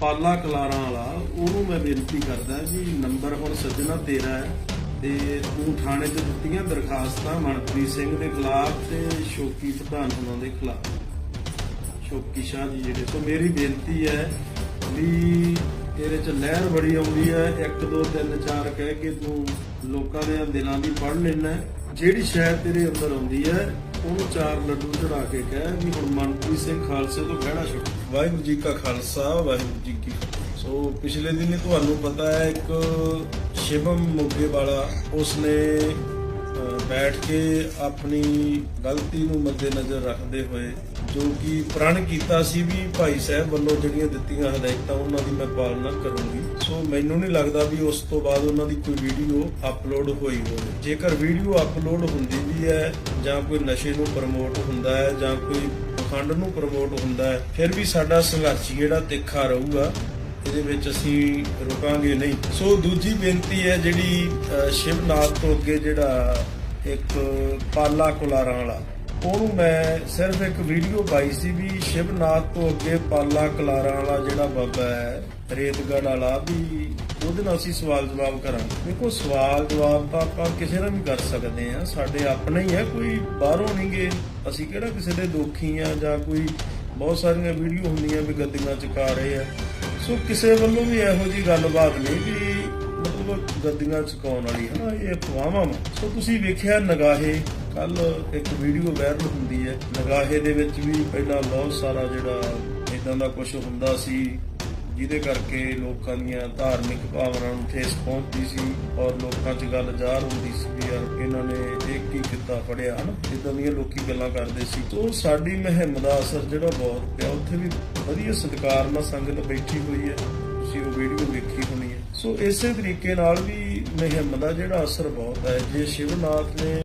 ਪਾਲਾ ਕਲਾਰਾਂ ਵਾਲਾ, ਉਹਨੂੰ ਮੈਂ ਬੇਨਤੀ ਕਰਦਾ ਜੀ, ਨੰਬਰ ਹੁਣ ਸੱਜਣਾ ਤੇਰਾ ਹੈ ਤੇ ਤੂੰ ਥਾਣੇ 'ਚ ਦਿੱਤੀਆਂ ਦਰਖਾਸਤਾਂ ਮਨਪ੍ਰੀਤ ਸਿੰਘ ਦੇ ਖਿਲਾਫ ਤੇ ਸ਼ੋਕੀ ਪ੍ਰਧਾਨ ਉਹਨਾਂ ਦੇ ਖਿਲਾਫ। ਸ਼ੋਕੀ ਸ਼ਾਹ ਜੀ ਜਿਹੜੇ, ਸੋ ਮੇਰੀ ਬੇਨਤੀ ਹੈ ਵੀ ਇਹਦੇ ਚ ਲਹਿਰ ਬੜੀ ਆਉਂਦੀ ਹੈ। 1 2 3 4 ਕਹਿ ਕੇ ਤੂੰ ਲੋਕਾਂ ਦੇ ਦਿਲਾਂ ਦੀ ਪੜ ਲੈਣਾ ਜਿਹੜੀ ਸ਼ਾਇਦ ਤੇਰੇ ਅੰਦਰ ਆਉਂਦੀ ਹੈ, ਉਹਨੂੰ ਚਾਰ ਲੱਡੂ ਚੜਾ ਕੇ ਕਹਿ ਵੀ ਹੁਣ ਮਨਪ੍ਰੀਤ ਸਿੰਘ ਖਾਲਸੇ ਤੋਂ ਖਹਿੜਾ ਛੁੱਟ ਵਾਹਿਗੁਰੂ ਜੀ ਕਾ ਖਾਲਸਾ, ਵਾਹਿਗੁਰੂ ਜੀ ਕੀ ਸੋ ਪਿਛਲੇ ਦਿਨੀ ਤੁਹਾਨੂੰ ਪਤਾ ਹੈ, ਇੱਕ ਸ਼ਿਵਮ ਮੋਗੇ ਵਾਲਾ, ਉਸਨੇ ਬੈਠ ਕੇ ਆਪਣੀ ਗਲਤੀ ਨੂੰ ਮੱਦੇਨਜ਼ਰ ਰੱਖਦੇ ਹੋਏ ਜੋ ਕਿ ਪ੍ਰਣ ਕੀਤਾ ਸੀ ਵੀ ਭਾਈ ਸਾਹਿਬ ਵੱਲੋਂ ਜਿਹੜੀਆਂ ਦਿੱਤੀਆਂ ਹਦਾਇਤਾਂ ਉਹਨਾਂ ਦੀ ਮੈਂ ਪਾਲਣਾ ਕਰੂੰਗੀ। ਸੋ ਮੈਨੂੰ ਨਹੀਂ ਲੱਗਦਾ ਵੀ ਉਸ ਤੋਂ ਬਾਅਦ ਉਹਨਾਂ ਦੀ ਕੋਈ ਵੀਡੀਓ ਅਪਲੋਡ ਹੋਈ ਹੋਵੇ। ਜੇਕਰ ਵੀਡੀਓ ਅਪਲੋਡ ਹੁੰਦੀ ਵੀ ਹੈ ਜਾਂ ਕੋਈ ਨਸ਼ੇ ਨੂੰ ਪ੍ਰਮੋਟ ਹੁੰਦਾ ਹੈ ਜਾਂ ਕੋਈ ਪਖੰਡ ਨੂੰ ਪ੍ਰਮੋਟ ਹੁੰਦਾ ਹੈ, ਫਿਰ ਵੀ ਸਾਡਾ ਸੰਘਰਸ਼ ਜਿਹੜਾ ਤਿੱਖਾ ਰਹੂਗਾ। ਇਹਦੇ ਵਿੱਚ ਅਸੀਂ ਰੁਕਾਂਗੇ ਨਹੀਂ। ਸੋ ਦੂਜੀ ਬੇਨਤੀ ਹੈ ਜਿਹੜੀ ਸ਼ਿਵਨਾਥ ਤੋਂ ਅੱਗੇ ਜਿਹੜਾ ਇੱਕ ਪਾਲਾ ਕੁਲਾਰਾਂ ਵਾਲਾ, ਉਹਨੂੰ ਮੈਂ ਸਿਰਫ ਇੱਕ ਵੀਡੀਓ ਪਾਈ ਸੀ ਵੀ ਸ਼ਿਵਨਾਥ ਤੋਂ ਅੱਗੇ ਪਾਲਾ ਕੁਲਾਰਾਂ ਵਾਲਾ ਜਿਹੜਾ ਬਾਬਾ ਹੈ ਰੇਤਗੜ ਵਾਲਾ, ਵੀ ਉਹਦੇ ਨਾਲ ਅਸੀਂ ਸਵਾਲ ਜਵਾਬ ਕਰਾਂਗੇ। ਦੇਖੋ, ਸਵਾਲ ਜਵਾਬ ਤਾਂ ਆਪਾਂ ਕਿਸੇ ਨਾਲ ਵੀ ਕਰ ਸਕਦੇ ਆ ਸਾਡੇ ਆਪਣੇ ਹੀ ਹੈ, ਕੋਈ ਬਾਹਰੋਂ ਨਹੀਂਗੇ ਅਸੀਂ ਕਿਹੜਾ ਕਿਸੇ ਦੇ ਦੋਖੀ ਆ ਜਾਂ ਕੋਈ ਬਹੁਤ ਸਾਰੀਆਂ ਵੀਡੀਓ ਹੁੰਦੀਆਂ ਵੀ ਗੱਡੀਆਂ ਚੁਕਾ ਰਹੇ ਆ। ਸੋ ਕਿਸੇ ਵੱਲੋਂ ਵੀ ਇਹੋ ਜੀ ਗੱਲਬਾਤ ਨਹੀਂ ਕਿ ਮਤਲਬ ਗੱਦੀਆਂ ਚੁਕਾਉਣ ਵਾਲੀ ਹੈ ਇਹ ਅਫਵਾਹਾਂ ਵਾ। ਸੋ ਤੁਸੀਂ ਵੇਖਿਆ ਨਗਾਹੇ, ਕੱਲ ਇੱਕ ਵੀਡੀਓ ਵਾਇਰਲ ਹੁੰਦੀ ਹੈ। ਨਗਾਹੇ ਦੇ ਵਿੱਚ ਵੀ ਪਹਿਲਾਂ ਬਹੁਤ ਸਾਰਾ ਜਿਹੜਾ ਇਦਾਂ ਦਾ ਕੁਝ ਹੁੰਦਾ ਸੀ ਜਿਹਦੇ ਕਰਕੇ ਲੋਕਾਂ ਦੀਆਂ ਧਾਰਮਿਕ ਭਾਵਨਾਵਾਂ ਨੂੰ ਠੇਸ ਪਹੁੰਚਦੀ ਸੀ ਔਰ ਲੋਕਾਂ 'ਚ ਗੱਲ ਜ਼ਾਹਰ ਹੁੰਦੀ ਸੀ ਵੀ ਯਾਰ ਇਹਨਾਂ ਨੇ ਇਹ ਕੀ ਕਿੱਤਾ ਫੜਿਆ, ਹਨ? ਇਦਾਂ ਦੀਆਂ ਲੋਕੀ ਗੱਲਾਂ ਕਰਦੇ ਸੀ। ਤੋਂ ਸਾਡੀ ਮੁਹਿੰਮ ਦਾ ਅਸਰ ਜਿਹੜਾ ਬਹੁਤ ਪਿਆ, ਉੱਥੇ ਵੀ ਵਧੀਆ ਸਤਿਕਾਰ ਨਾਲ ਸੰਗਤ ਬੈਠੀ ਹੋਈ ਹੈ। ਤੁਸੀਂ ਉਹ ਵੀਡੀਓ ਵੇਖੀ ਹੋਣੀ ਹੈ। ਸੋ ਇਸੇ ਤਰੀਕੇ ਨਾਲ ਵੀ ਮੁਹਿੰਮ ਦਾ ਜਿਹੜਾ ਅਸਰ ਬਹੁਤ ਹੈ। ਜੇ ਸ਼ਿਵਨਾਥ ਨੇ